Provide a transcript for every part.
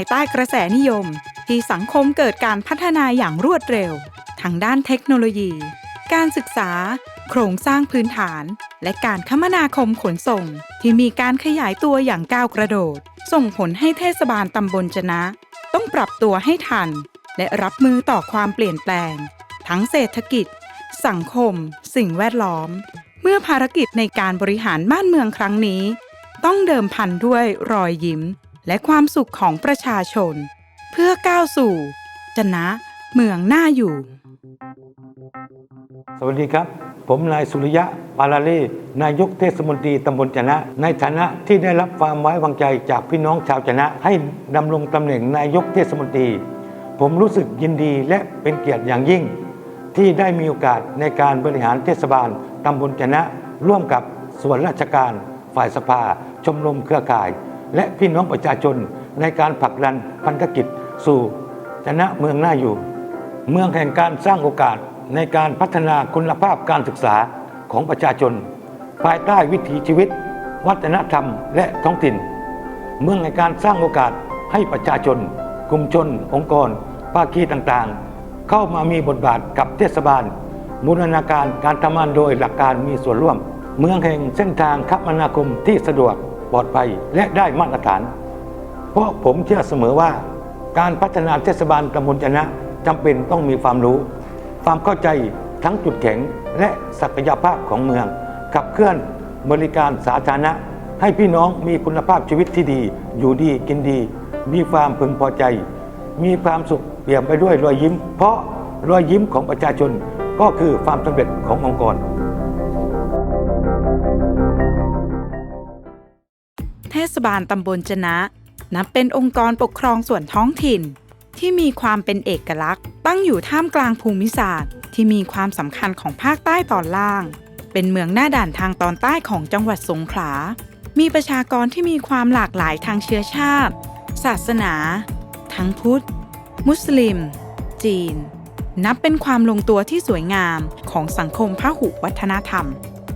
ายใต้กระแสนิยม ที่สังคมเกิดการพัฒนาอย่างรวดเร็ว ทางด้านเทคโนโลยี การศึกษา โครงสร้างพื้นฐาน และการคมนาคมขนส่ง ที่มีการขยายตัวอย่างก้าวกระโดด ส่งผลให้เทศบาลตำบลจนะ ต้องปรับตัวให้ทัน และรับมือต่อความเปลี่ยนแปลง ทั้งเศรษฐกิจ สังคม สิ่งแวดล้อม เมื่อภารกิจในการบริหารบ้านเมืองครั้งนี้ ต้องเดิมพันด้วยรอยยิ้ม และความสุขของประชาชน เพื่อก้าวสู่ จนะเมืองน่าอยู่ สวัสดีครับ ผมนายสุริยะปาลาเล่นายกเทศมนตรีตำบลจนะ ในฐานะที่ได้รับความไว้วางใจจากพี่น้องชาวจนะ ให้ดำรงตำแหน่งนายกเทศมนตรี ผมรู้สึกยินดีและเป็นเกียรติอย่างยิ่ง ที่ได้มีโอกาสในการบริหารเทศบาลตำบลจนะ ร่วมกับส่วนราชการ ฝ่ายสภา ชมรมเครือข่าย และพี่น้องประชาชนในการผลักดันพันธกิจสู่จะนะเมืองหน่าอยู่ เมืองแห่งการสร้างโอกาสในการพัฒนาคุณภาพการศึกษาของประชาชน ภายใต้วิถีชีวิต วัฒนธรรมและท้องถิ่น เมืองในการสร้างโอกาสให้ประชาชน กลุ่มชน องค์กร ภาคีต่างๆ เข้ามามีบทบาทกับเทศบาลบูรณาการการทำงานโดยหลักการมีส่วนร่วม เมืองแห่งเส้นทางคมนาคมที่สะดวก ปลอดภัยและได้มาตรฐาน เพราะผมเชื่อเสมอว่า การพัฒนาเทศบาลตำบลจะนะจำเป็นต้องมีความรู้ ความเข้าใจทั้งจุดแข็งและศักยภาพของเมือง ขับเคลื่อนบริการสาธารณะ ให้พี่น้องมีคุณภาพชีวิตที่ดี อยู่ดีกินดี มีความพึงพอใจ มีความสุขเปี่ยมไปด้วยรอยยิ้ม เพราะรอยยิ้มของประชาชนก็คือความสำเร็จขององค์กร ศบาลตำบลจนะ นับเป็นองค์กรปกครองส่วนท้องถิ่น ที่มีความเป็นเอกลักษณ์ ตั้งอยู่ท่ามกลางภูมิศาสตร์ ที่มีความสำคัญของภาคใต้ตอนล่าง เป็นเมืองหน้าด่านทางตอนใต้ของจังหวัดสงขลา มีประชากรที่มีความหลากหลายทางเชื้อชาติ ศาสนา ทั้งพุทธ มุสลิม จีน นับเป็นความลงตัวที่สวยงามของสังคมพหุวัฒนธรรม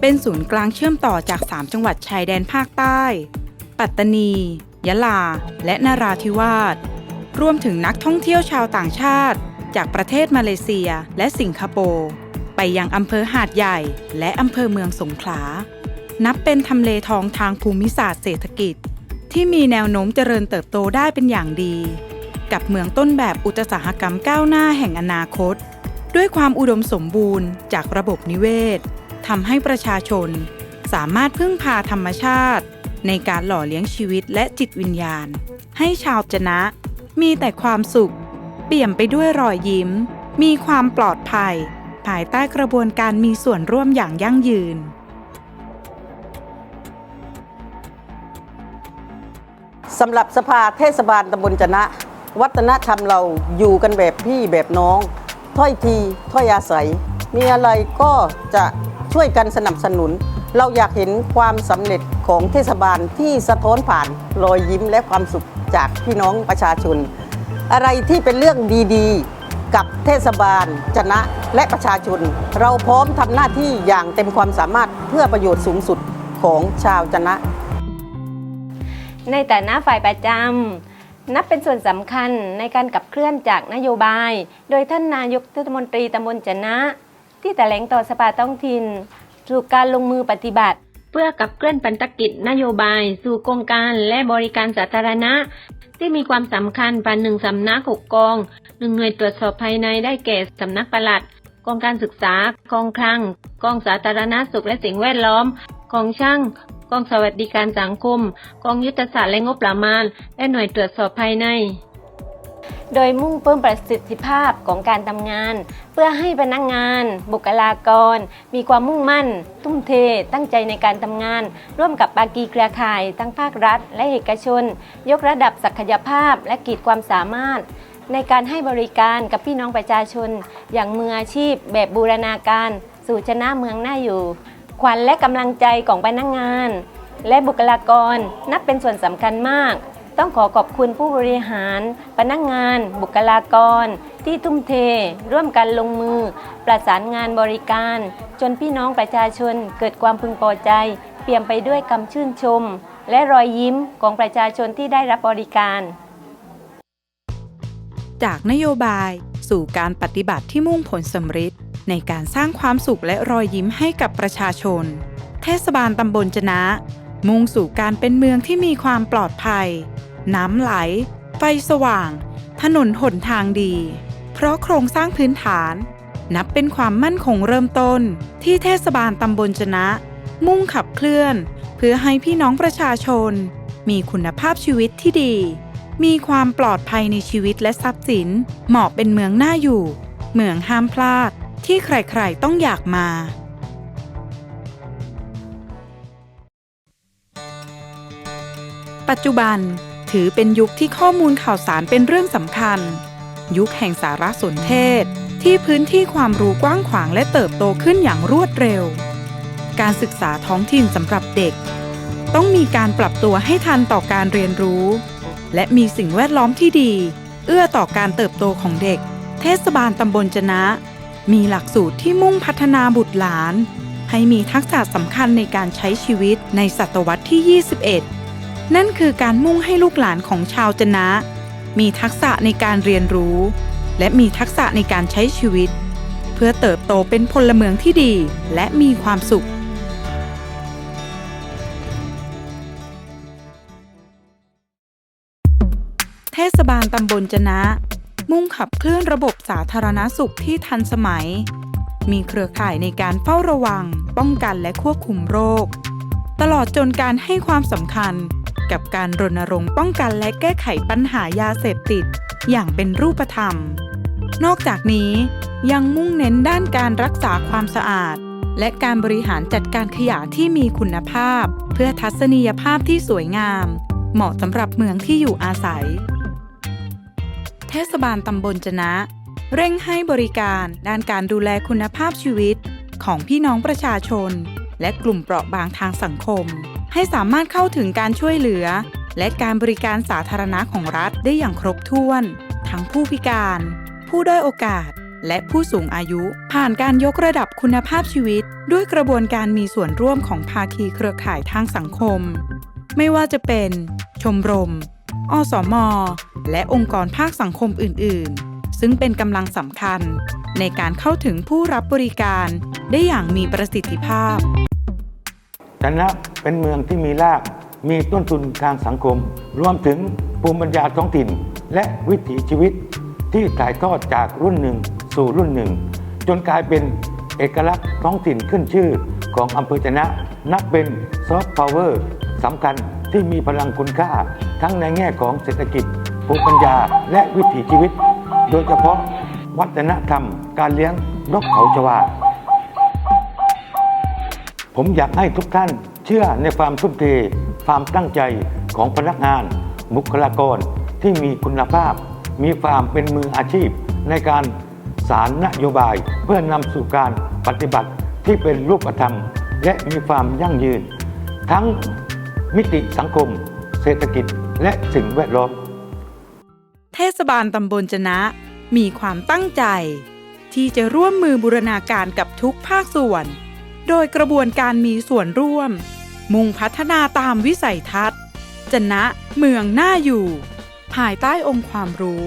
เป็นศูนย์กลางเชื่อมต่อจาก 3 จังหวัดชายแดนภาคใต้ ปัตตานี ยะลา และนาราธิวาส รวมถึงนักท่องเที่ยวชาวต่างชาติ จากประเทศมาเลเซียและสิงคโปร์ ไปยังอำเภอหาดใหญ่และอำเภอเมืองสงขลา นับเป็นทำเลทองทางภูมิศาสตร์เศรษฐกิจ ที่มีแนวโน้มเจริญเติบโตได้เป็นอย่างดี กับเมืองต้นแบบอุตสาหกรรมก้าวหน้าแห่งอนาคต ด้วยความอุดมสมบูรณ์จากระบบนิเวศทำให้ประชาชนสามารถพึ่งพาธรรมชาติ ในการหล่อเลี้ยงชีวิตและจิตวิญญาณ ให้ชาวจนะ มีแต่ความสุข เปี่ยมไปด้วยรอยยิ้ม มีความปลอดภัย ภายใต้กระบวนการมีส่วนร่วมอย่างยั่งยืน สำหรับสภาเทศบาลตำบลจนะ วัฒนธรรมเราอยู่กันแบบพี่แบบน้อง ถ้อยทีถ้อยอาศัย มีอะไรก็จะช่วยกันสนับสนุน เราอยากเห็นความสำเร็จของเทศบาลที่สะท้อนผ่านรอยยิ้มและความสุขจากพี่น้องประชาชน อะไรที่เป็นเรื่องดีๆ กับเทศบาลจะนะและประชาชน เราพร้อมทำหน้าที่อย่างเต็มความสามารถเพื่อประโยชน์สูงสุดของชาวจะนะ ในแต่หน้าฝ่ายประจำนับเป็นส่วนสำคัญในการขับเคลื่อนจากนโยบาย โดยท่านนายกเทศมนตรีตำบลจนะ ที่แถลงต่อสภาท้องถิ่น สู่การลงมือปฏิบัติ เพื่อกับเคลื่อนพันธกิจนโยบาย สู่โครงการและบริการสาธารณะ ที่มีความสำคัญผ่านหนึ่งสำนักหกกองหนึ่งหน่วยตรวจสอบภายในได้แก่สำนักปลัดกองการศึกษากองคลังกองสาธารณสุขและสิ่งแวดล้อมกองช่างกองสวัสดิการสังคมกองยุทธศาสตร์และงบประมาณ และหน่วยตรวจสอบภายใน โดยมุ่งเพิ่มประสิทธิภาพของการทำงาน เพื่อให้พนักงาน บุคลากร มีความมุ่งมั่น ทุ่มเท ตั้งใจในการทำงาน ร่วมกับปากีเครือข่าย ทั้งภาครัฐ และเอกชน ยกระดับศักยภาพและขีดความสามารถ ในการให้บริการกับพี่น้องประชาชน อย่างมืออาชีพ แบบบูรณาการ สู่ชนะเมืองหน่าอยู่ ขวัญและกำลังใจของพนักงาน และบุคลากรนับเป็นส่วนสำคัญมาก ต้องขอขอบคุณผู้บริหาร พนักงาน บุคลากร ที่ทุ่มเท ร่วมกันลงมือ ประสานงานบริการ จนพี่น้องประชาชนเกิดความพึงพอใจ เปี่ยมไปด้วยคำชื่นชม และรอยยิ้มของประชาชนที่ได้รับบริการ จากนโยบายสู่การปฏิบัติที่มุ่งผลสำฤทธิ์ในการสร้างความสุขและรอยยิ้มให้กับประชาชน เทศบาลตำบลจนะ มุ่งสู่การเป็นเมืองที่มีความปลอดภัย น้ำไหล ไฟสว่าง ถนนหนทางดี เพราะโครงสร้างพื้นฐาน นับเป็นความมั่นคงเริ่มต้น ที่เทศบาลตำบลจนะ มุ่งขับเคลื่อน เพื่อให้พี่น้องประชาชน มีคุณภาพชีวิตที่ดี มีความปลอดภัยในชีวิตและทรัพย์สิน เหมาะเป็นเมืองน่าอยู่ เมืองห้ามพลาด ที่ใครๆต้องอยากมาปัจจุบัน ถือเป็นยุคที่ข้อมูลข่าวสารเป็นเรื่องสำคัญ ยุคแห่งสารสนเทศ ที่พื้นที่ความรู้กว้างขวางและเติบโตขึ้นอย่างรวดเร็ว การศึกษาท้องถิ่นสำหรับเด็ก ต้องมีการปรับตัวให้ทันต่อการเรียนรู้ และมีสิ่งแวดล้อมที่ดี เอื้อต่อการเติบโตของเด็ก เทศบาลตำบลจนะ มีหลักสูตรที่มุ่งพัฒนาบุตรหลาน ให้มีทักษะสำคัญในการใช้ชีวิตในศตวรรษที่ 21 นั่นคือการมุ่งให้ลูกหลานของชาวจนะ มีทักษะในการเรียนรู้ และมีทักษะในการใช้ชีวิต เพื่อเติบโตเป็นพลเมืองที่ดีและมีความสุขเทศบาลตำบลจนะ มุ่งขับเคลื่อนระบบสาธารณสุขที่ทันสมัย มีเครือข่ายในการเฝ้าระวัง ป้องกันและควบคุมโรค ตลอดจนการให้ความสำคัญ กับการรณรงค์ป้องกันและแก้ไขปัญหายาเสพติด อย่างเป็นรูปธรรม นอกจากนี้ยังมุ่งเน้นด้านการรักษาความสะอาด และการบริหารจัดการขยะที่มีคุณภาพ เพื่อทัศนียภาพที่สวยงาม เหมาะสำหรับเมืองที่อยู่อาศัย เทศบาลตำบลจนะ เร่งให้บริการด้านการดูแลคุณภาพชีวิต ของพี่น้องประชาชน และกลุ่มเปราะบางทางสังคม ให้สามารถเข้าถึงการช่วยเหลือ และการบริการสาธารณะของรัฐได้อย่างครบถ้วน ทั้งผู้พิการ ผู้ด้อยโอกาส และผู้สูงอายุ ผ่านการยกระดับคุณภาพชีวิต ด้วยกระบวนการมีส่วนร่วมของภาคีเครือข่ายทางสังคม ไม่ว่าจะเป็น ชมรม อสม และองค์กรภาคสังคมอื่น ๆ ซึ่งเป็นกำลังสำคัญ ในการเข้าถึงผู้รับบริการได้อย่างมีประสิทธิภาพจะนะ เป็นเมืองที่มีรากมีต้นทุนทางสังคม รวมถึงภูมิปัญญาท้องถิ่น และวิถีชีวิตที่ถ่ายทอดจากรุ่นหนึ่งสู่รุ่นหนึ่ง จนกลายเป็นเอกลักษณ์ท้องถิ่นขึ้นชื่อของอำเภอจะนะ นับเป็นซอฟต์พาวเวอร์สำคัญที่มีพลังคุณค่า ทั้งในแง่ของเศรษฐกิจภูมิปัญญาและวิถีชีวิต โดยเฉพาะวัฒนธรรม การเลี้ยงนกเขาชวาผมอยากให้ทุกท่าน เชื่อในความทุ่มเทความตั้งใจของพนักงาน บุคลากรที่มีคุณภาพ มีความเป็นมืออาชีพในการสารนโยบายเพื่อนำสู่การปฏิบัติที่เป็นรูปธรรม และมีความยั่งยืน ทั้งมิติสังคม เศรษฐกิจและสิ่งแวดล้อม เทศบาลตำบลจนะ มีความตั้งใจ ที่จะร่วมมือบูรณาการกับทุกภาคส่วน โดยกระบวนการมีส่วนร่วม มุ่งพัฒนาตามวิสัยทัศน์ จนะเมืองน่าอยู่ ภายใต้องค์ความรู้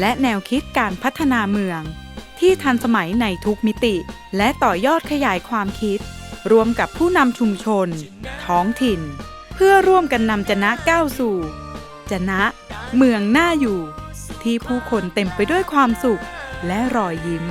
และแนวคิดการพัฒนาเมือง ที่ทันสมัยในทุกมิติ และต่อยอดขยายความคิด รวมกับผู้นำชุมชน ท้องถิ่น เพื่อร่วมกันนำจนะก้าวสู่ จนะ เมืองน่าอยู่ ที่ผู้คนเต็มไปด้วยความสุข และรอยยิ้ม